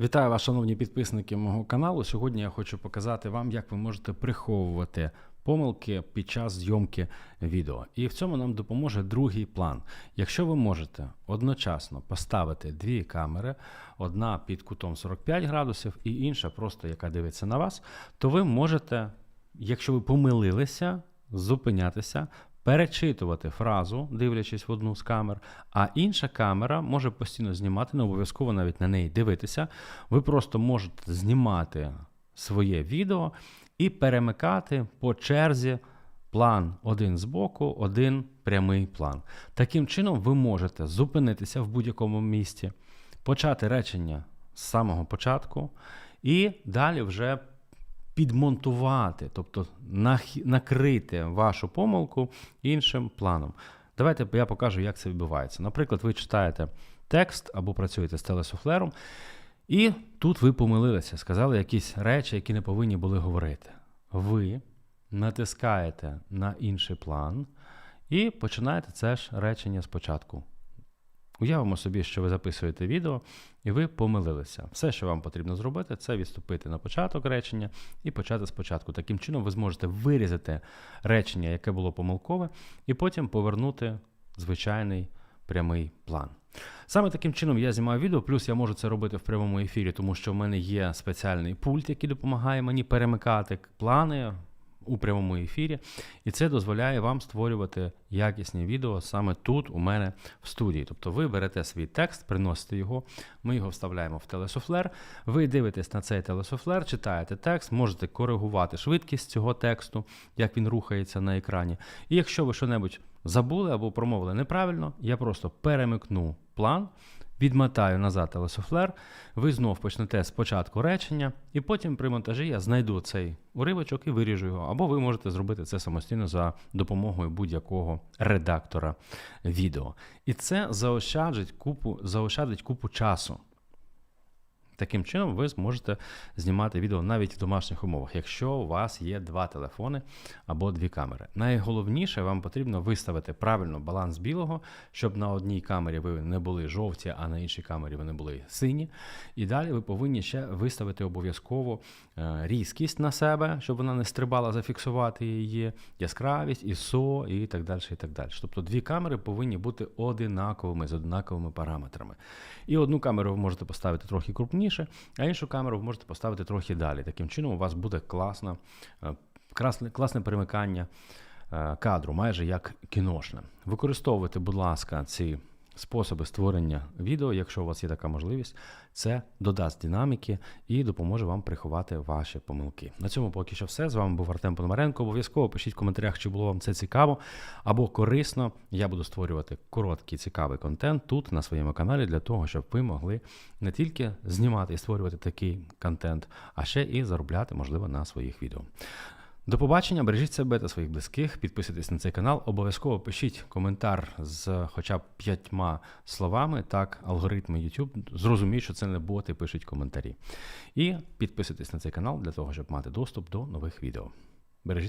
Вітаю вас, шановні підписники мого каналу. Сьогодні я хочу показати вам, як ви можете приховувати помилки під час зйомки відео. І в цьому нам допоможе другий план. Якщо ви можете одночасно поставити дві камери, одна під кутом 45 градусів і інша, просто яка дивиться на вас, то ви можете, якщо ви помилилися, зупинятися. Перечитувати фразу, дивлячись в одну з камер, а інша камера може постійно знімати, не обов'язково навіть на неї дивитися. Ви просто можете знімати своє відео і перемикати по черзі план один з боку, один прямий план. Таким чином, ви можете зупинитися в будь-якому місці, почати речення з самого початку і далі вже підмонтувати, тобто накрити вашу помилку іншим планом. Давайте я покажу, як це відбувається. Наприклад, ви читаєте текст або працюєте з телесуфлером, і тут ви помилилися, сказали якісь речі, які не повинні були говорити. Ви натискаєте на інший план і починаєте це ж речення спочатку. Уявимо собі, що ви записуєте відео і ви помилилися. Все, що вам потрібно зробити, це відступити на початок речення і почати спочатку. Таким чином, ви зможете вирізати речення, яке було помилкове, і потім повернути звичайний прямий план. Саме таким чином я знімаю відео, плюс я можу це робити в прямому ефірі, тому що в мене є спеціальний пульт, який допомагає мені перемикати плани у прямому ефірі, і це дозволяє вам створювати якісні відео саме тут, у мене в студії. Тобто ви берете свій текст, приносите його, ми його вставляємо в телесуфлер. Ви дивитесь на цей телесуфлер, читаєте текст, можете коригувати швидкість цього тексту, як він рухається на екрані. І якщо ви що-небудь забули або промовили неправильно, я просто перемикну план. Відмотаю назад телесофлер. ви знов почнете спочатку речення, і потім при монтажі я знайду цей уривочок і виріжу його. Або ви можете зробити це самостійно за допомогою будь-якого редактора відео. І це заощаджить купу, заощадить купу часу. Таким чином, ви зможете знімати відео навіть в домашніх умовах, якщо у вас є два телефони або дві камери. Найголовніше вам потрібно виставити правильно баланс білого, щоб на одній камері ви не були жовті, а на іншій камері ви не були сині. І далі ви повинні ще виставити обов'язково е, різкість на себе, щоб вона не стрибала, зафіксувати її, яскравість, ISO і так далі. і так далі. Тобто дві камери повинні бути одинаковими з однаковими параметрами. І одну камеру ви можете поставити трохи крупніше, а іншу камеру ви можете поставити трохи далі. Таким чином, у вас буде класна, класне, класне перемикання е, кадру, майже як кіношне. Використовуйте, будь ласка, ці способи створення відео, якщо у вас є така можливість, це додасть динаміки і допоможе вам приховати ваші помилки. На цьому поки що все. З вами був Артем Пономаренко. Обов'язково пишіть в коментарях, чи було вам це цікаво або корисно. Я буду створювати короткий цікавий контент тут на своєму каналі для того, щоб ви могли не тільки знімати і створювати такий контент, а ще і заробляти, можливо, на своїх відео. До побачення, бережіть себе та своїх близьких, підписуйтесь на цей канал. Обов'язково пишіть коментар з хоча б п'ятьма словами. Так, алгоритми YouTube зрозуміють, що це не боти, пишуть коментарі. І підписуйтесь на цей канал для того, щоб мати доступ до нових відео. Бережіть.